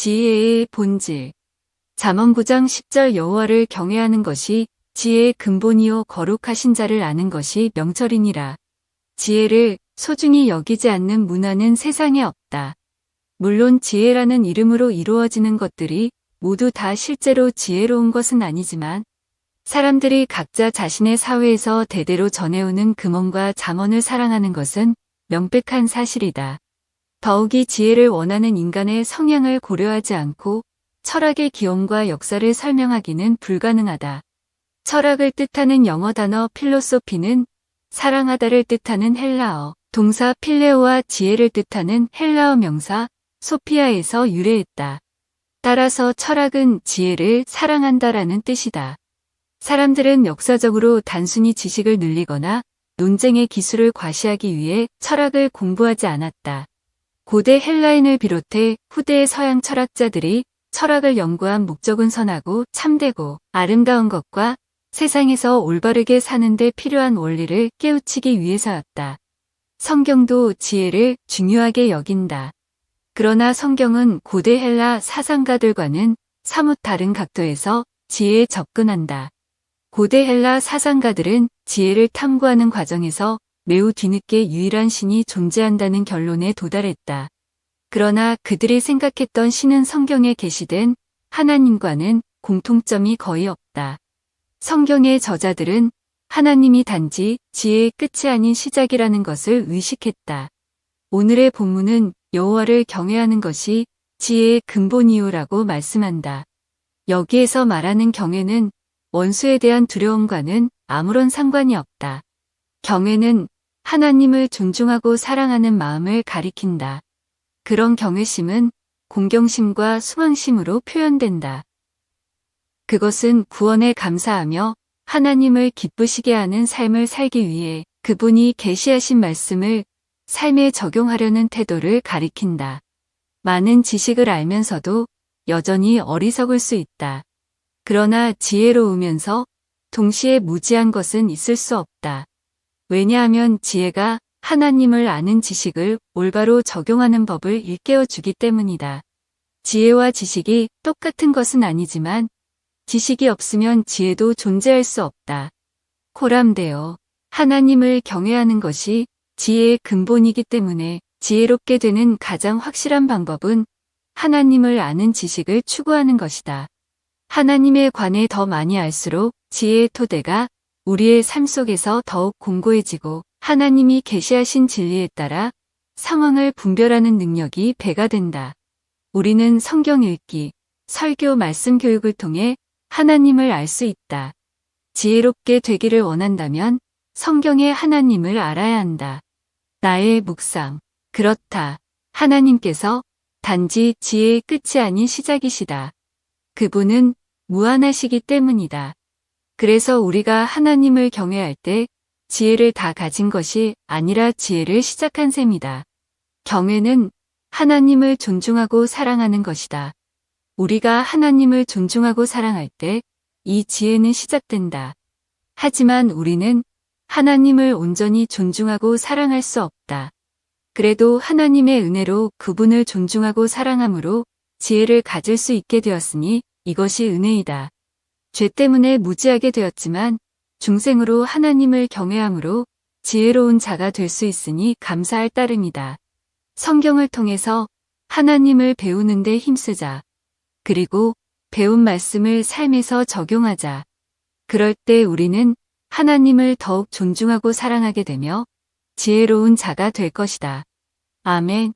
지혜의 본질. 잠언 9장 10절 여호와를 경외하는 것이 지혜의 근본이요 거룩하신 자를 아는 것이 명철이니라. 지혜를 소중히 여기지 않는 문화는 세상에 없다. 물론 지혜라는 이름으로 이루어지는 것들이 모두 다 실제로 지혜로운 것은 아니지만 사람들이 각자 자신의 사회에서 대대로 전해오는 금원과 잠언을 사랑하는 것은 명백한 사실이다. 더욱이 지혜를 원하는 인간의 성향을 고려하지 않고 철학의 기원과 역사를 설명하기는 불가능하다. 철학을 뜻하는 영어 단어 필로소피는 사랑하다를 뜻하는 헬라어, 동사 필레오와 지혜를 뜻하는 헬라어 명사 소피아에서 유래했다. 따라서 철학은 지혜를 사랑한다라는 뜻이다. 사람들은 역사적으로 단순히 지식을 늘리거나 논쟁의 기술을 과시하기 위해 철학을 공부하지 않았다. 고대 헬라인을 비롯해 후대의 서양 철학자들이 철학을 연구한 목적은 선하고 참되고 아름다운 것과 세상에서 올바르게 사는데 필요한 원리를 깨우치기 위해서였다. 성경도 지혜를 중요하게 여긴다. 그러나 성경은 고대 헬라 사상가들과는 사뭇 다른 각도에서 지혜에 접근한다. 고대 헬라 사상가들은 지혜를 탐구하는 과정에서 매우 뒤늦게 유일한 신이 존재한다는 결론에 도달했다. 그러나 그들이 생각했던 신은 성경에 게시된 하나님과는 공통점이 거의 없다. 성경의 저자들은 하나님이 단지 지혜의 끝이 아닌 시작이라는 것을 의식했다. 오늘의 본문은 여호와를 경외하는 것이 지혜의 근본 이유라고 말씀한다. 여기에서 말하는 경외는 원수에 대한 두려움과는 아무런 상관이 없다. 경외는 하나님을 존중하고 사랑하는 마음을 가리킨다. 그런 경외심은 공경심과 수망심으로 표현된다. 그것은 구원에 감사하며 하나님을 기쁘시게 하는 삶을 살기 위해 그분이 계시하신 말씀을 삶에 적용하려는 태도를 가리킨다. 많은 지식을 알면서도 여전히 어리석을 수 있다. 그러나 지혜로우면서 동시에 무지한 것은 있을 수 없다. 왜냐하면 지혜가 하나님을 아는 지식을 올바로 적용하는 법을 일깨워 주기 때문이다. 지혜와 지식이 똑같은 것은 아니지만 지식이 없으면 지혜도 존재할 수 없다. 코람되어 하나님을 경외하는 것이 지혜의 근본이기 때문에 지혜롭게 되는 가장 확실한 방법은 하나님을 아는 지식을 추구하는 것이다. 하나님에 관해 더 많이 알수록 지혜의 토대가 우리의 삶 속에서 더욱 공고해지고 하나님이 계시하신 진리에 따라 상황을 분별하는 능력이 배가 된다. 우리는 성경 읽기, 설교 말씀 교육을 통해 하나님을 알 수 있다. 지혜롭게 되기를 원한다면 성경의 하나님을 알아야 한다. 나의 묵상. 그렇다. 하나님께서 단지 지혜의 끝이 아닌 시작이시다. 그분은 무한하시기 때문이다. 그래서 우리가 하나님을 경외할 때 지혜를 다 가진 것이 아니라 지혜를 시작한 셈이다. 경외는 하나님을 존중하고 사랑하는 것이다. 우리가 하나님을 존중하고 사랑할 때 이 지혜는 시작된다. 하지만 우리는 하나님을 온전히 존중하고 사랑할 수 없다. 그래도 하나님의 은혜로 그분을 존중하고 사랑함으로 지혜를 가질 수 있게 되었으니 이것이 은혜이다. 죄 때문에 무지하게 되었지만 중생으로 하나님을 경외함으로 지혜로운 자가 될 수 있으니 감사할 따름이다. 성경을 통해서 하나님을 배우는 데 힘쓰자. 그리고 배운 말씀을 삶에서 적용하자. 그럴 때 우리는 하나님을 더욱 존중하고 사랑하게 되며 지혜로운 자가 될 것이다. 아멘.